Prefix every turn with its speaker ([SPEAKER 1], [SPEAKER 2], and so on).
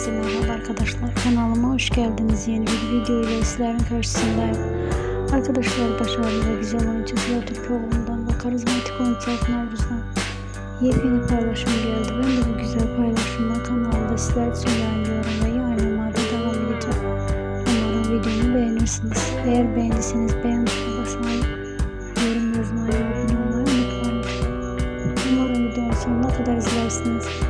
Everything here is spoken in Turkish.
[SPEAKER 1] Herkese merhaba arkadaşlar. Kanalıma hoş geldiniz. Yeni bir video ile sizlerin karşısındayım. Arkadaşlar başarılı ve güzel oyuncu Ziya Türkoğlu'ndan ve karizmatik oyuncu Akın Aruz'dan yepyeni paylaşım geldi. Ben de bu güzel paylaşımı kanalda sizler için yayınlıyorum ve yayınlamaya devam edeceğim. Umarım videomu beğenirsiniz. Eğer beğendiyseniz beğen tuşuna basmayı, yorum yazmayı ve abone olmayı unutmayın. Umarım videonun sonuna kadar izlersiniz.